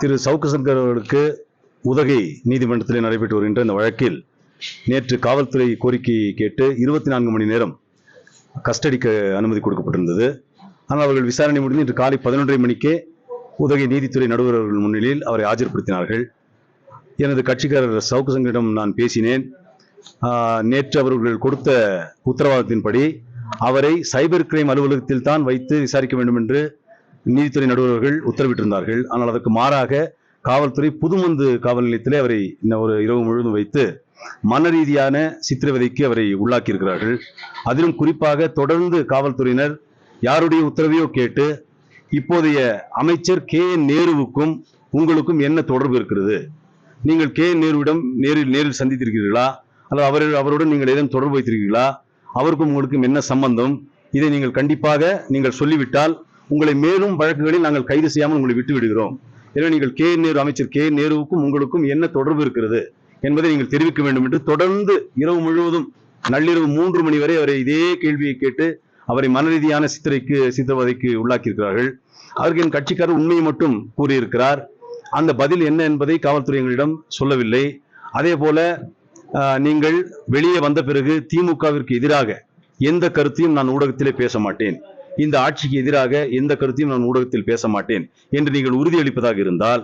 திரு சவுக்கு சங்கர் அவர்களுக்கு உதகை நீதிமன்றத்தில் நடைபெற்று வருகின்ற இந்த வழக்கில் நேற்று காவல்துறை கோரிக்கையை கேட்டு இருபத்தி நான்கு மணி நேரம் கஸ்டடிக்கு அனுமதி கொடுக்கப்பட்டிருந்தது. ஆனால் அவர்கள் விசாரணை முடிந்து இன்று காலை பதினொன்றரை மணிக்கே உதகை நீதித்துறை நடுவர் அவர்கள் முன்னிலையில் அவரை ஆஜர்படுத்தினார்கள். எனது கட்சிக்காரர் சவுக்கு சங்கரிடம் நான் பேசினேன். நேற்று அவர்கள் கொடுத்த உத்தரவாதத்தின்படி அவரை சைபர் கிரைம் அலுவலகத்தில் தான் வைத்து விசாரிக்க வேண்டும் என்று நீதித்துறை நடுவர்கள் உத்தரவிட்டிருந்தார்கள். ஆனால் அதற்கு மாறாக காவல்துறை புதுமந்து காவல் நிலையத்திலே அவரை ஒரு இரவு முழுவதும் வைத்து மன ரீதியான சித்திரவதைக்கு அவரை உள்ளாக்கியிருக்கிறார்கள். அதிலும் குறிப்பாக தொடர்ந்து காவல்துறையினர் யாருடைய உத்தரவையோ கேட்டு இப்போதைய அமைச்சர் கே. என். நேருவுக்கும் உங்களுக்கும் என்ன தொடர்பு இருக்கிறது? நீங்கள் கே. என். நேருவிடம் நேரில் நேரில் சந்தித்திருக்கிறீர்களா? அல்லது அவர் அவருடன் நீங்கள் ஏதேனும் தொடர்பு வைத்திருக்கிறீர்களா? அவருக்கும் உங்களுக்கும் என்ன சம்பந்தம்? இதை நீங்கள் கண்டிப்பாக நீங்கள் சொல்லிவிட்டால் உங்களை மேலும் வழக்குகளில் நாங்கள் கைது செய்யாமல் உங்களை விட்டு விடுகிறோம். எனவே நீங்கள் கே நேரு அமைச்சர் கே நேருவுக்கும் உங்களுக்கும் என்ன தொடர்பு இருக்கிறது என்பதை நீங்கள் தெரிவிக்க வேண்டும் என்று தொடர்ந்து இரவு முழுவதும் நள்ளிரவு மூன்று மணி வரை அவரை இதே கேள்வியை கேட்டு அவரை மனரீதியான சித்திரைக்கு சித்திரவதைக்கு உள்ளாக்கியிருக்கிறார்கள். அவருக்கு என் கட்சிக்காரர் உண்மையை மட்டும் கூறியிருக்கிறார். அந்த பதில் என்ன என்பதை காவல்துறை எங்களிடம் சொல்லவில்லை. அதே போல ஆஹ், நீங்கள் வெளியே வந்த பிறகு திமுகவிற்கு எதிராக எந்த கருத்தையும் நான் ஊடகத்திலே பேச மாட்டேன். இந்த ஆட்சிக்கு எதிராக எந்த கருத்தையும் நான் ஊடகத்தில் பேச மாட்டேன் என்று நீங்கள் உறுதியளிப்பதாக இருந்தால்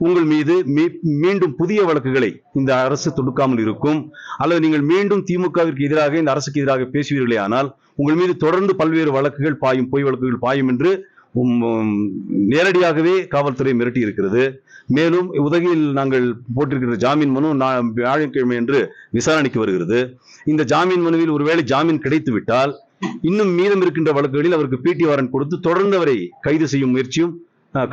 உங்கள் மீது மீ- மீண்டும் புதிய வழக்குகளை இந்த அரசு தொடுக்காமல் இருக்கும் அல்லது நீங்கள் மீண்டும் திமுகவிற்கு எதிராக இந்த அரசுக்கு எதிராக பேசுவீர்களே ஆனால் உங்கள் மீது தொடர்ந்து பல்வேறு வழக்குகள் பாயும் பொய் வழக்குகள் பாயும் என்று நேரடியாகவே காவல்துறை மிரட்டி இருக்கிறது. மேலும் உதகையில் நாங்கள் போட்டிருக்கிற ஜாமீன் மனு நான் வியாழக்கிழமை என்று விசாரணைக்கு வருகிறது. இந்த ஜாமீன் மனுவில் ஒருவேளை ஜாமீன் கிடைத்துவிட்டால் இன்னும் மீதம் இருக்கின்ற வழக்குகளில் அவருக்கு பிடி வாரண்ட் கொடுத்து தொடர்ந்து அவரை கைது செய்யும் முயற்சியும்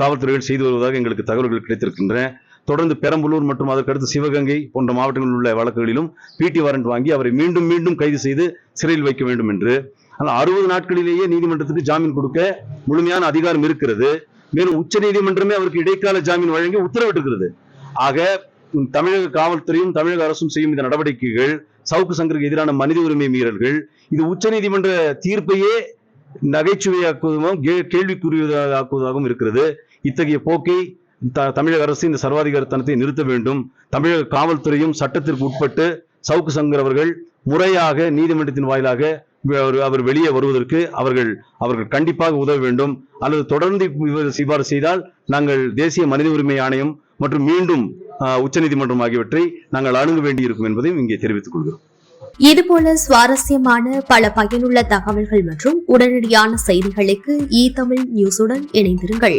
காவல்துறையில் செய்து வருவதாக எங்களுக்கு தகவல்கள் கிடைத்திருக்கின்றன. தொடர்ந்து பெரம்பலூர் மற்றும் அதற்கடுத்து சிவகங்கை போன்ற மாவட்டங்களில் உள்ள வழக்குகளிலும் பிடி வாரண்ட் வாங்கி அவரை மீண்டும் மீண்டும் கைது செய்து சிறையில் வைக்க வேண்டும் என்று. ஆனால் அறுபது நாட்களிலேயே நீதிமன்றத்துக்கு ஜாமீன் கொடுக்க முழுமையான அதிகாரம் இருக்கிறது. மேலும் உச்ச நீதிமன்றமே அவருக்கு இடைக்கால ஜாமீன் வழங்கி உத்தரவிட்டிருக்கிறது. ஆக தமிழக காவல்துறையும் தமிழக அரசும் செய்யும் இந்த நடவடிக்கைகள் சவுக்கு சங்கருக்கு எதிரான மனித உரிமை மீறல்கள் இது உச்சநீதிமன்ற தீர்ப்பையே நகைச்சுவையாக்குவதும் கேள்விக்குரியதாக்குவதாகவும் இருக்கிறது. இத்தகைய போக்கை தமிழக அரசு இந்த சர்வாதிகாரத்தனத்தை நிறுத்த வேண்டும். தமிழக காவல்துறையும் சட்டத்திற்கு உட்பட்டு சவுக்கு சங்கர் அவர்கள் முறையாக நீதிமன்றத்தின் வாயிலாக அவர் அவர் வெளியே வருவதற்கு அவர்கள் அவர்கள் கண்டிப்பாக உதவ வேண்டும். அல்லது தொடர்ந்து இவர் செய்தால் நாங்கள் தேசிய மனித உரிமை ஆணையம் மற்றும் மீண்டும் ஆஹ், உச்சநீதிமன்றம் ஆகியவற்றை நாங்கள் அணுக வேண்டியிருக்கும் என்பதையும் இங்கே தெரிவித்துக் கொள்கிறோம். இதுபோல சுவாரஸ்யமான பல பயனுள்ள தகவல்கள் மற்றும் உடனடியான செய்திகளுக்கு இ தமிழ் நியூஸுடன் இணைந்திருங்கள்.